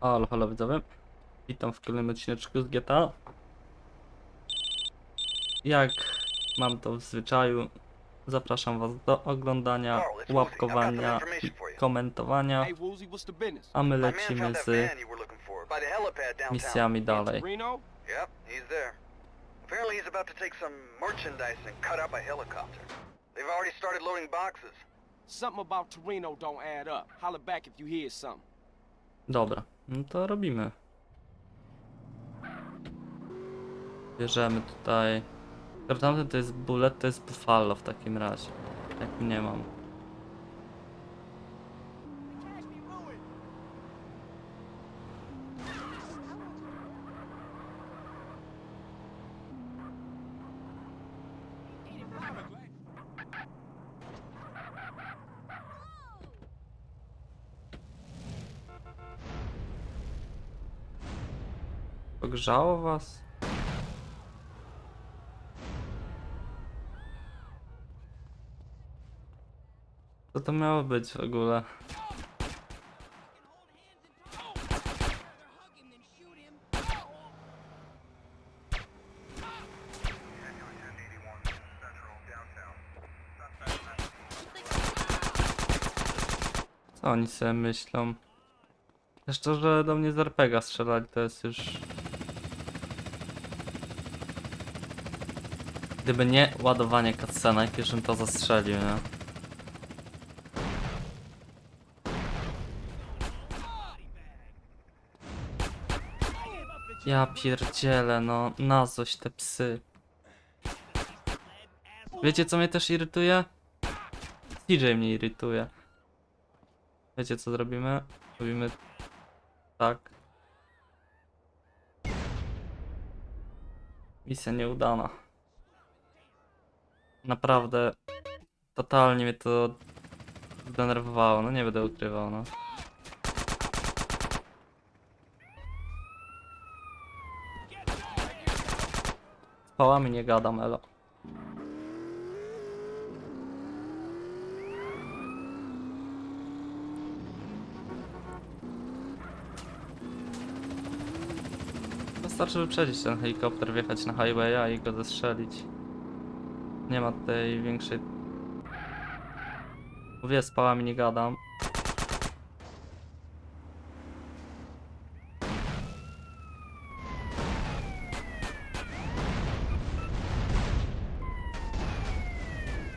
Halo, halo widzowie. Witam w kolejnym odcineczku z GTA. Jak mam to w zwyczaju, zapraszam was do oglądania, łapkowania i komentowania, a my lecimy z misjami dalej. Apparently he's about to take some merchandise and cut up a helicopter. They've already started loading boxes. Something about Torino don't add up. Holler back if you hear something. Dobra, no to robimy. Bierzemy tutaj. Tamten to jest bullet, to jest buffalo w takim razie. Jak nie mam. Pogrzało was? Co to miało być w ogóle? Co oni sobie myślą? Jeszcze, że do mnie z RPGa strzelali, to jest już... Gdyby nie ładowanie cutscenek, już bym to zastrzelił, nie? Ja pierdzielę, no, na coś te psy. Wiecie co mnie też irytuje? CJ mnie irytuje. Wiecie co zrobimy? Robimy tak. Misja nieudana. Naprawdę. Totalnie mnie to zdenerwowało. No nie będę ukrywał, no. Z pałami nie gadam, elo. Wystarczy wyprzedzić ten helikopter, wjechać na highwaya i go zestrzelić. Nie ma tej większej... Mówię, z pałami nie gadam.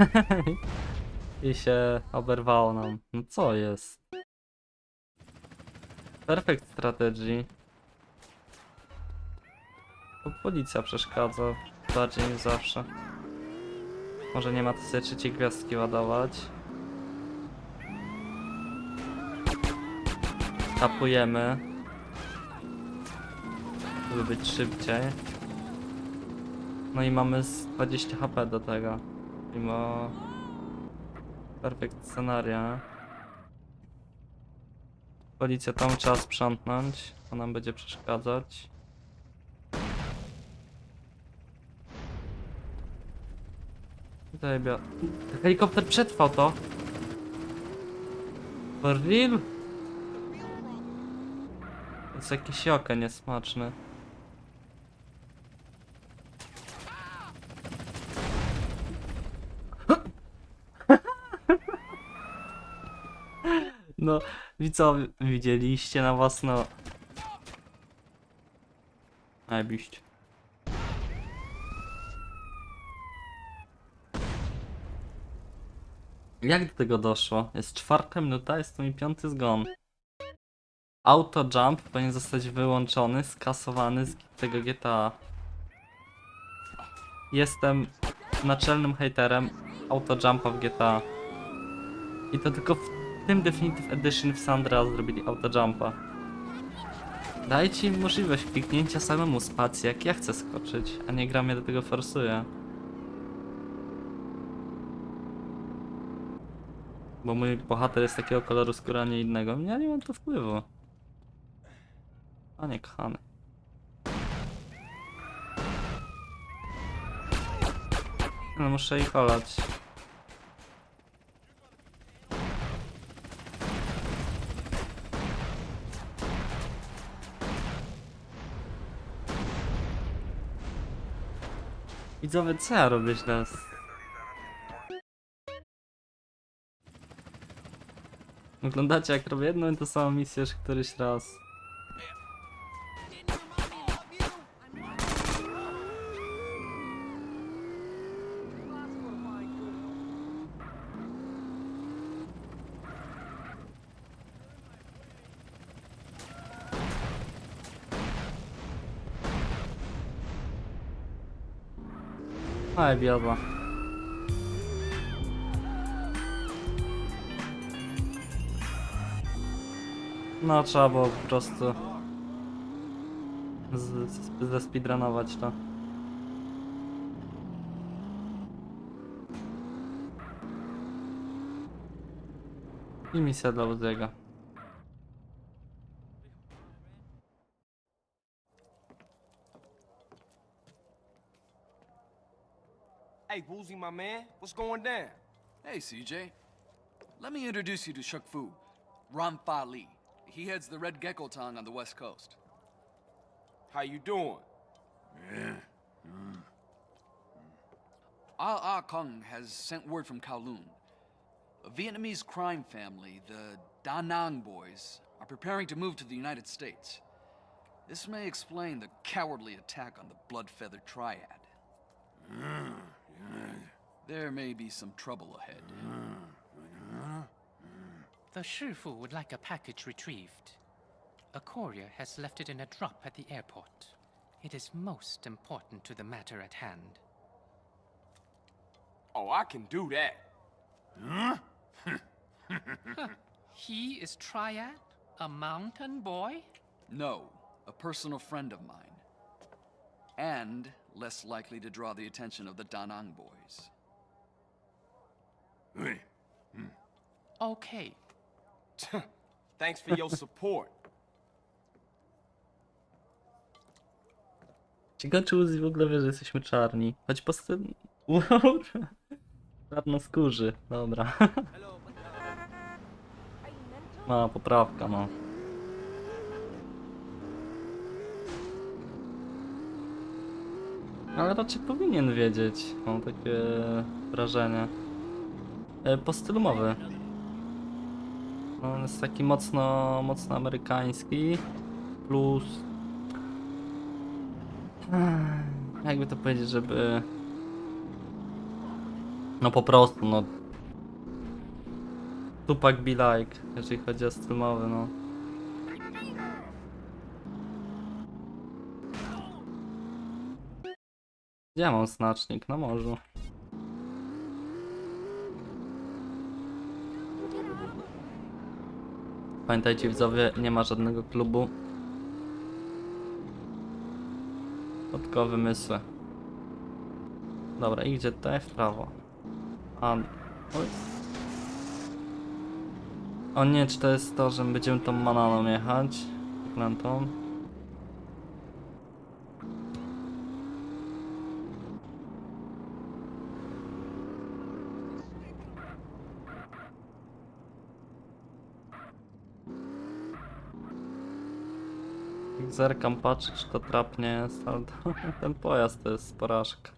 I się oberwało nam. No co jest? Perfect strategy. To policja przeszkadza bardziej niż zawsze. Może nie ma to sobie trzeciej gwiazdki ładować. Tapujemy. Żeby być szybciej. No i mamy z 20 HP do tego. Mimo... Perfekt scenaria. Policja tam trzeba sprzątnąć. To nam będzie przeszkadzać. Zajebia. Helikopter przetrwał to. For real? To jest jakiś jokę niesmaczny. No, co widzieliście na własno... Najbliżej. Jak do tego doszło? Jest czwarta minuta, jest to mi piąty zgon. Auto jump powinien zostać wyłączony, skasowany z tego GTA. Jestem naczelnym haterem auto jumpa w GTA. I to tylko w tym Definitive Edition w Sandra zrobili auto jumpa. Dajcie im możliwość kliknięcia samemu spacji, jak ja chcę skoczyć, a nie gra mnie do tego forsuje. Bo mój bohater jest takiego koloru skóry, a nie innego. Ja nie mam tu wpływu. A nie kochany. No muszę ich olać. Widzowie, co ja robię teraz? Oglądacie jak robię jedną i tą samą misję już któryś raz. Aj, biada. No, trzeba było po prostu zespeedrunować to. I misja dla Uziego. Hey, Woozy, my man, what's going down? Hey, CJ. Let me introduce you to Shuk Fu, Ramfa Li. He heads the Red Gecko Tong on the west coast. How you doing? Ah Ah Kung has sent word from Kowloon. A Vietnamese crime family, the Da Nang boys, are preparing to move to the United States. This may explain the cowardly attack on the Blood Feather Triad. There may be some trouble ahead. The Shifu would like a package retrieved. A courier has left it in a drop at the airport. It is most important to the matter at hand. Oh, I can do that. Huh? He is Triad? A mountain boy? No, a personal friend of mine. And less likely to draw the attention of the Danang boys. Okay. Thanks for your support. Ciekawe czy Uzi w ogóle wie, że jesteśmy czarni. Choć po prostu... Wow. Czarnoskórzy, dobra. Ma poprawka, no. Ale raczej powinien wiedzieć, mam takie wrażenie. E, Po stylu mowy. On jest taki mocno, mocno amerykański. Plus Jakby to powiedzieć, żeby. No po prostu, no. Tupac be like, jeżeli chodzi o styl no. Gdzie mam znacznik? Na morzu. Pamiętajcie widzowie, nie ma żadnego klubu. Tylko wymysły. Dobra, i gdzie tutaj? W prawo. A... Oj. O nie, czy to jest to, że my będziemy tą mananą jechać? Plantą. Zerkam, patrzę, czy to trap nie jest, ten pojazd to jest porażka.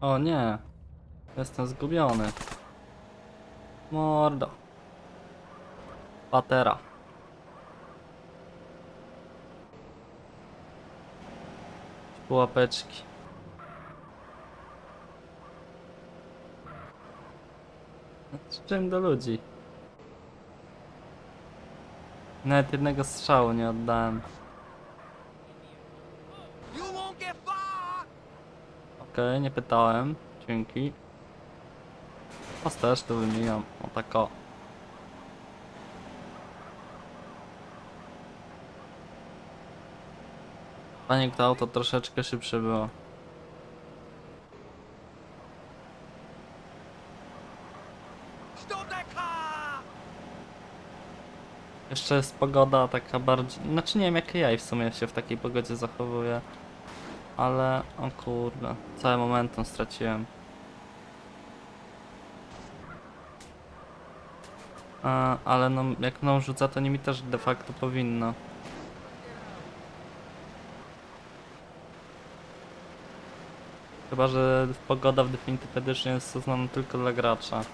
O nie, jestem zgubiony. Mordo. Patera. Pułapeczki. Z czym do ludzi? Nawet jednego strzału nie oddałem. Okej, nie pytałem. Dzięki. Was też tu wymijam. O tak o. Panie, to auto troszeczkę szybsze było. Jeszcze jest pogoda taka bardziej... Znaczy nie wiem jak ja i w sumie się w takiej pogodzie zachowuję. Ale... O kurde. Całe momentum straciłem. A, ale no, jak mną rzuca, to nimi też de facto powinno. Chyba, że pogoda w Definitive Edition jest uznana tylko dla gracza.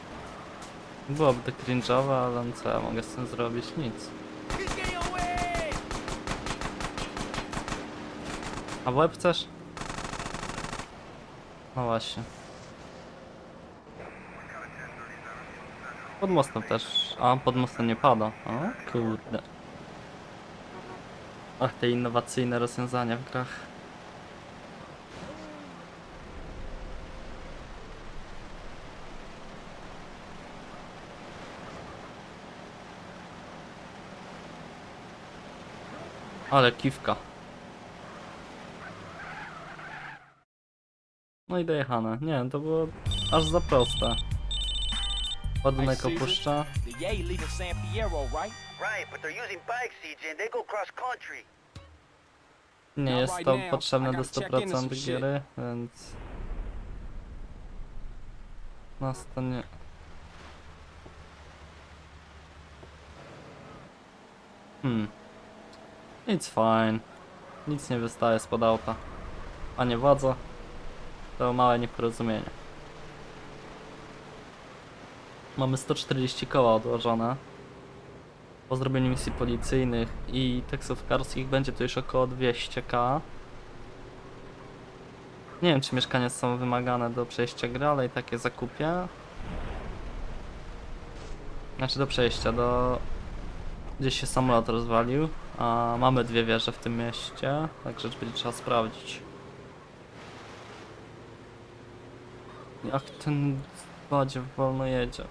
Byłoby to cringe'owe, ale co ja mogę z tym zrobić? Nic. A w łeb chcesz? No właśnie. Pod mostem też. A, pod mostem nie pada. O, kurde. Ach, te innowacyjne rozwiązania w grach. Ale kiwka. No i dojechane. Nie, to było aż za proste. Ładunek opuszcza. The Yay leaving San Fierro, right? Right, but they're using bikes, CJ, and they go cross country. Nie jest to potrzebne do gotta check into some 100% shit. giery, więc... Nas to nie... Hmm. It's fine. Nic nie wystaje spod auta. A nie władza. To małe nieporozumienie. Mamy 140 koła odłożone. Po zrobieniu misji policyjnych i taksówkarskich będzie to już około 200k. Nie wiem, czy mieszkania są wymagane do przejścia gry, ale i tak je zakupię. Znaczy do przejścia, do... Gdzieś się samolot rozwalił, a mamy dwie wieże w tym mieście, także będzie trzeba sprawdzić. Jak ten wodzie wolno jedzie.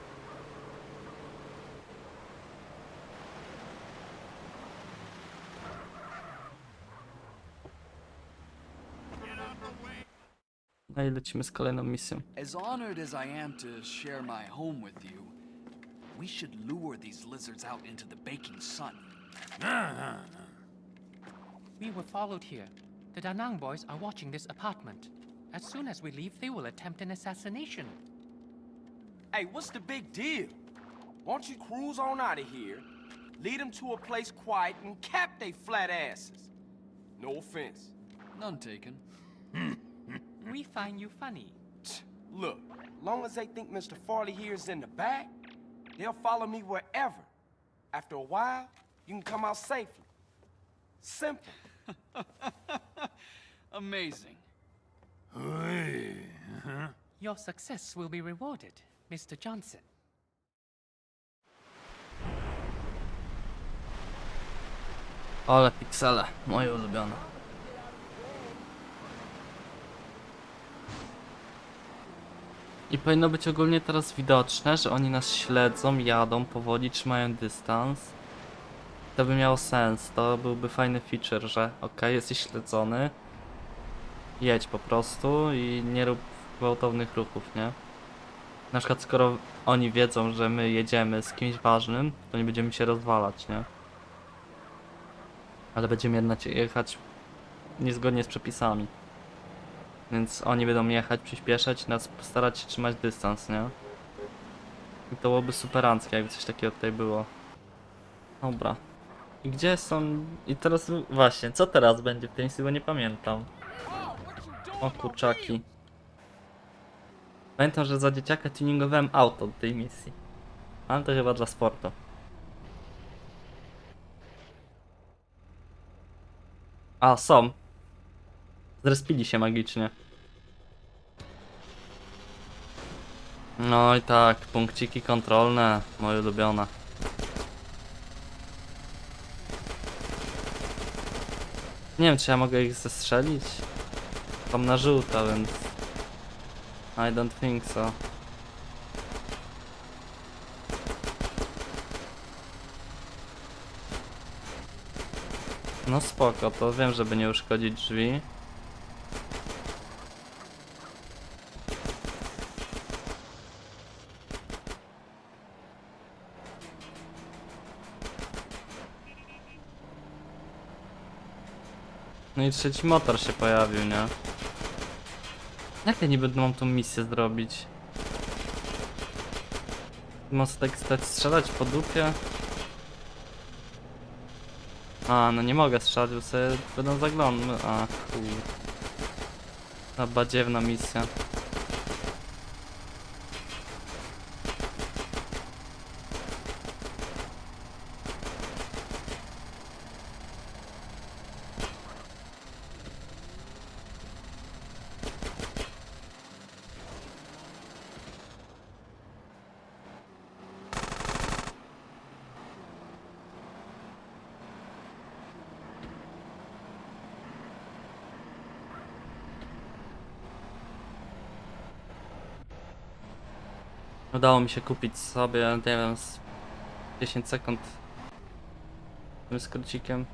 No i lecimy z kolejną misją. As honored as I am to share my home with you, we should lure these lizards out into the baking sun. We were followed here. The Danang boys are watching this apartment. As soon as we leave, they will attempt an assassination. Hey, what's the big deal? Why don't you cruise on out of here, lead them to a place quiet, and cap they flat asses? No offense. None taken. We find you funny. Look, long as they think Mr. Farley here is in the back, they'll follow me wherever. After a while, you can come out safely. Simple. Amazing. Your success will be rewarded, Mr. Johnson. Ale piksele, moje ulubione. I powinno być ogólnie teraz widoczne, że oni nas śledzą, jadą powoli, trzymają dystans. To by miało sens, to byłby fajny feature, że ok, jesteś śledzony, jedź po prostu i nie rób gwałtownych ruchów, nie? Na przykład skoro oni wiedzą, że my jedziemy z kimś ważnym, to nie będziemy się rozwalać, nie? ale będziemy jednak jechać niezgodnie z przepisami. Więc oni będą jechać, przyspieszać, nas postarać się trzymać dystans, nie? I to byłoby superanckie, jakby coś takiego tutaj było. Dobra. I gdzie są... I teraz właśnie, co teraz będzie w tej misji, bo nie pamiętam. O kurczaki. Pamiętam, że za dzieciaka tuningowałem auto do tej misji. Ale to chyba dla sportu. A, są. Zrespili się magicznie. No i tak, punkciki kontrolne, moje ulubione. Nie wiem, czy ja mogę ich zestrzelić. Tam na żółto, więc... I don't think so. No spoko, to wiem, żeby nie uszkodzić drzwi. No i trzeci motor się pojawił, nie? Jak ja niby mam tą misję zrobić? Mostek stać strzelać po dupie. A, no nie mogę strzelać, bo sobie będą zaglądać. A, kur... Ta badziewna misja. Udało mi się kupić sobie, nie wiem, z 10 sekund tym skrócikiem.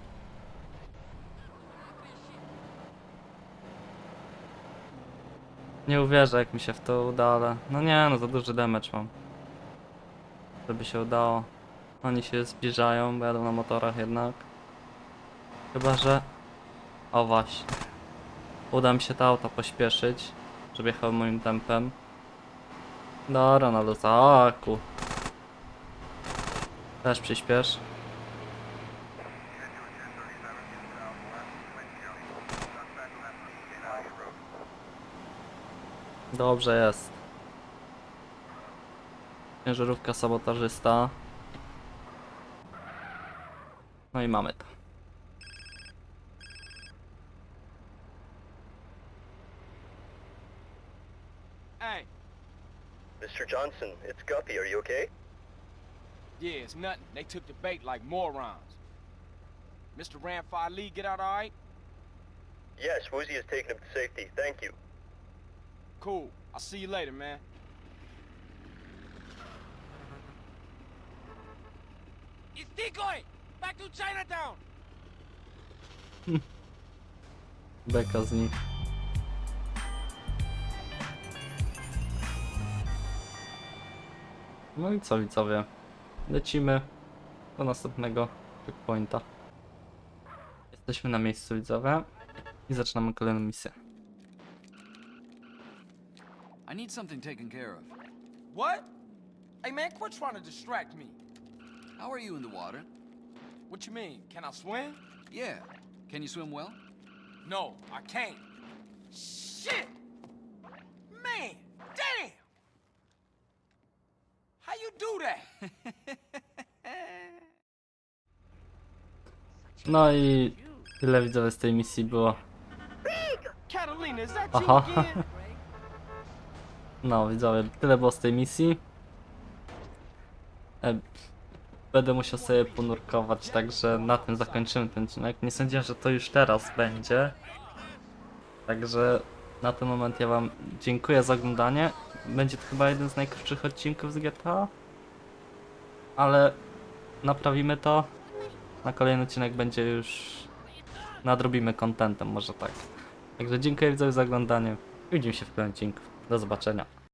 Nie uwierzę jak mi się w to uda, ale no nie, no za duży damage mam. Żeby się udało. Oni się zbliżają, bo jadą na motorach jednak. Chyba, że... O właśnie. Uda mi się to auto pośpieszyć, żeby jechał moim tempem. Dobra, na luzaku. Też przyspiesz. Dobrze jest. Ciężarówka sabotażysta. No i mamy to. Mr. Johnson, it's Guppy. Are you okay? yeah, it's nothing. They took the bait like morons. Mr. Ramfire Lee, get out all right? Yes, Woozy has taken him to safety. Thank you. Cool. I'll see you later, man. It's decoy! Back to Chinatown! Beka z nich. No i co widzowie? Lecimy do następnego checkpointa. Jesteśmy na miejscu widzowie i zaczynamy kolejną misję. I need something taken care of. What? Hey, man, quit trying to distract me. How are you in the water? What you mean? Can I swim? Yeah. Can you swim well? No, I can't. Shit! Man, damn! How you do that? No i tyle widzowie z tej misji było. Aha. No widzowie, tyle było z tej misji. E, Będę musiał sobie ponurkować, także na tym zakończymy ten odcinek. Nie sądziłem, że to już teraz będzie. Także na ten moment ja wam dziękuję za oglądanie. Będzie to chyba jeden z najkrótszych odcinków z GTA. Ale naprawimy to. Na kolejny odcinek będzie już... Nadrobimy contentem, może tak. Także dziękuję widzowie za oglądanie. Widzimy się w kolejnym odcinku. Do zobaczenia.